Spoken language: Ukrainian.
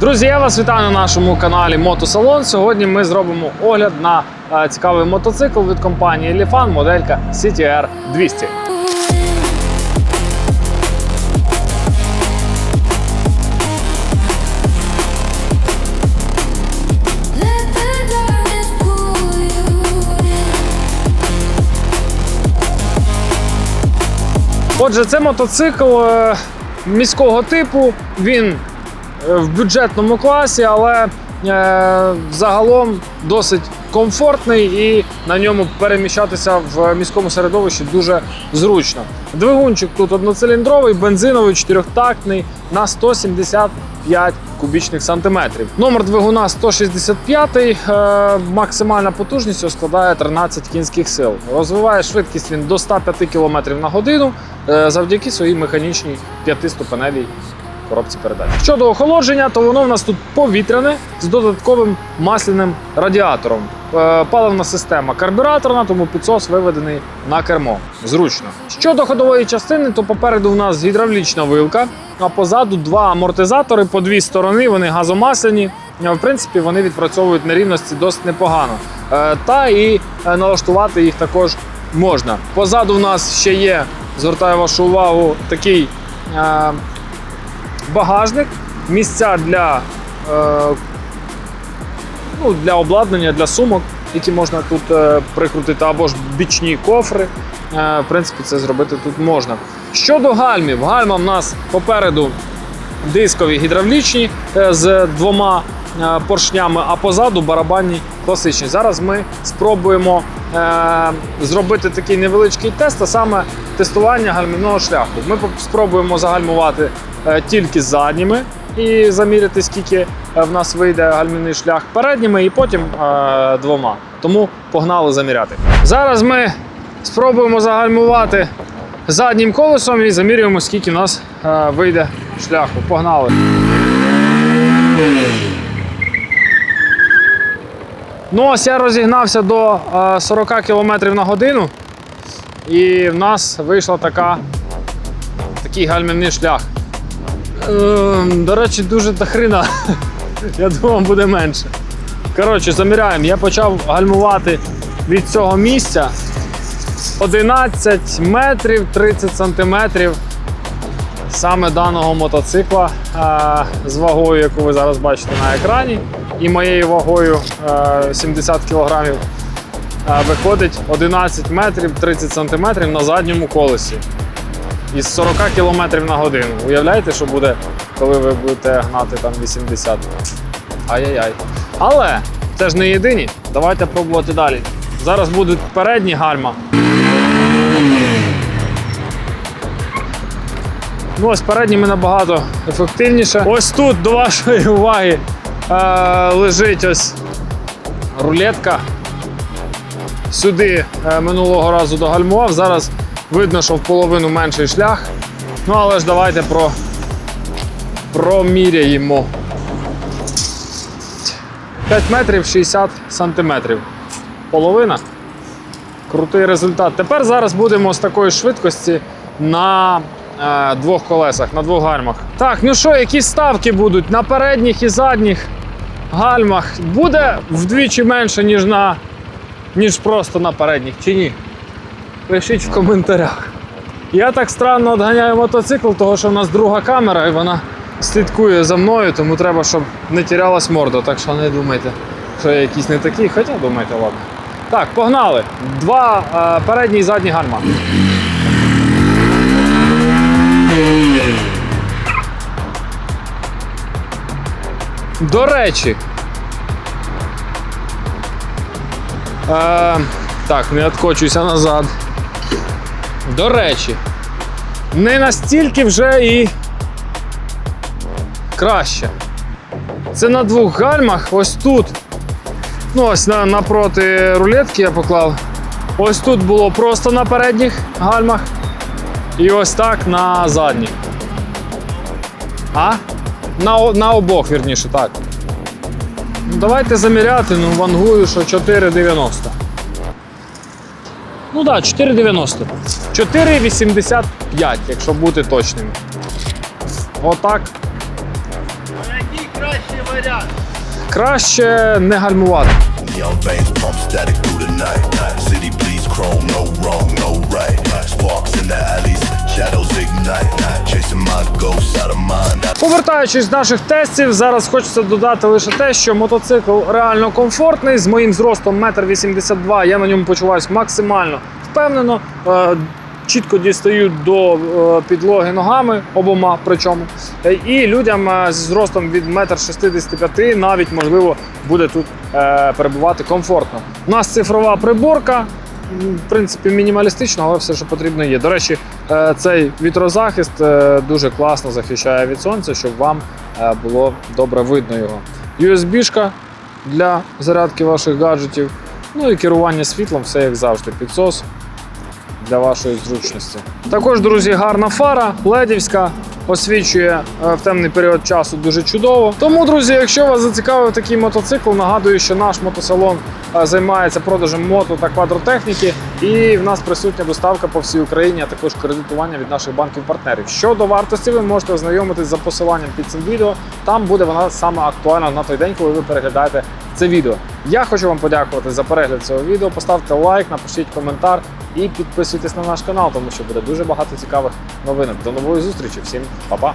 Друзі, я вас вітаю на нашому каналі Мотосалон. Сьогодні ми зробимо огляд на е, цікавий мотоцикл від компанії Lifan, моделька CTR 200. Let the darkness pull you in. Отже, це мотоцикл е, міського типу. Він в бюджетному класі, але е, загалом досить комфортний і на ньому переміщатися в міському середовищі дуже зручно. Двигунчик тут одноциліндровий, бензиновий, чотирьохтактний на 175 кубічних сантиметрів. Номер двигуна 165, е, максимальна потужність складає 13 кінських сил. Розвиває швидкість він до 105 км на годину е, завдяки своїй механічній п'ятиступеневій коробці передач. Щодо охолодження, то воно в нас тут повітряне з додатковим масляним радіатором. Е, Паливна система карбюраторна, тому підсос виведений на кермо. Зручно. Щодо ходової частини, то попереду в нас гідравлічна вилка, а позаду два амортизатори по дві сторони. Вони газомасляні. Е, В принципі, вони відпрацьовують нерівності досить непогано. Е, Та і налаштувати їх також можна. Позаду в нас ще є, звертаю вашу увагу, такий багажник, місця для, е, ну, для обладнання, для сумок, які можна тут е, прикрутити, або ж бічні кофри. Е, в принципі, це зробити тут можна. Щодо гальмів, гальма в нас попереду дискові гідравлічні е, з двома е, поршнями, а позаду барабанні класичні. Зараз ми спробуємо е, зробити такий невеличкий тест, а саме тестування гальмівного шляху. Ми спробуємо загальмувати е, тільки задніми і заміряти, скільки е, в нас вийде гальмівний шлях передніми, і потім е, двома. Тому погнали заміряти. Зараз ми спробуємо загальмувати заднім колесом і замірюємо, скільки в нас вийде шляху. Погнали. Ну, ось я розігнався до е, 40 км на годину, і в нас вийшла така, такий гальмівний шлях. Е, до речі, дуже дохрена. Я думав, буде менше. Коротше, заміряємо. Я почав гальмувати від цього місця 11 метрів 30 сантиметрів саме даного мотоцикла е, з вагою, яку ви зараз бачите на екрані, і моєю вагою е, 70 кг виходить 11 метрів 30 сантиметрів на задньому колесі із 40 км на годину. Уявляєте, що буде, коли ви будете гнати там 80? Ай-яй-яй. Але це ж не єдині. Давайте пробувати далі. Зараз будуть передні гальма. Ну, ось передніми набагато ефективніше. Ось тут до вашої уваги е, лежить ось рулетка. Сюди е, минулого разу догальмував. Зараз видно, що в половину менший шлях. Ну, але ж давайте про, проміряємо. 5 метрів 60 сантиметрів. Половина. Крутий результат. Тепер зараз будемо з такої швидкості на е, двох колесах, на двох гальмах. Так, ну що, які ставки будуть на передніх і задніх гальмах? Буде вдвічі менше, ніж на ніж просто на передніх, чи ні? Пишіть в коментарях. Я так странно відганяю мотоцикл, тому що в нас друга камера і вона слідкує за мною, тому треба, щоб не тірялась морда. Так що не думайте, що я якийсь не такий, хоча думайте, ладно. Так, погнали. Два е, передні і задні гальма. До речі. Е, так, не відкочуйся назад. До речі, не настільки вже і краще. Це на двох гальмах, ось тут. Ну, ось на, напроти рулетки я поклав. Ось тут було просто на передніх гальмах. І ось так на задніх. А? На, на обох, вірніше, так. Ну, давайте заміряти, ну вангую, що 4,90. Ну так, да, 4,90. 4,85, якщо бути точним. Отак. На якій краще краще не гальмувати. Shadows ignite. Chasing my ghosts out of mind. Повертаючись з наших тестів, зараз хочеться додати лише те, що мотоцикл реально комфортний. З моїм зростом 1,82 м я на ньому почуваюся максимально впевнено. Е, Чітко дістаю до е, підлоги ногами обома, причому. Е, І людям з зростом від 1,65 м навіть можливо буде тут перебувати комфортно. У нас цифрова приборка, в принципі, мінімалістично, але все, що потрібно є. До речі, е, цей вітрозахист е, дуже класно захищає від сонця, щоб вам е, було добре видно його. USB-шка для зарядки ваших гаджетів. Ну і керування світлом, все як завжди, підсос для вашої зручності. Також, друзі, гарна фара, ледівська. Освічує е, в темний період часу дуже чудово. Тому, друзі, якщо вас зацікавив такий мотоцикл, нагадую, що наш мотосалон е, займається продажем мото та квадротехніки, і в нас присутня доставка по всій Україні, а також кредитування від наших банків-партнерів. Щодо вартості, ви можете ознайомитись за посиланням під цим відео. Там буде вона саме актуальна на той день, коли ви переглядаєте це відео. Я хочу вам подякувати за перегляд цього відео. Поставте лайк, напишіть коментар і підписуйтесь на наш канал, тому що буде дуже багато цікавих новинок. До нової зустрічі. Всім па-па!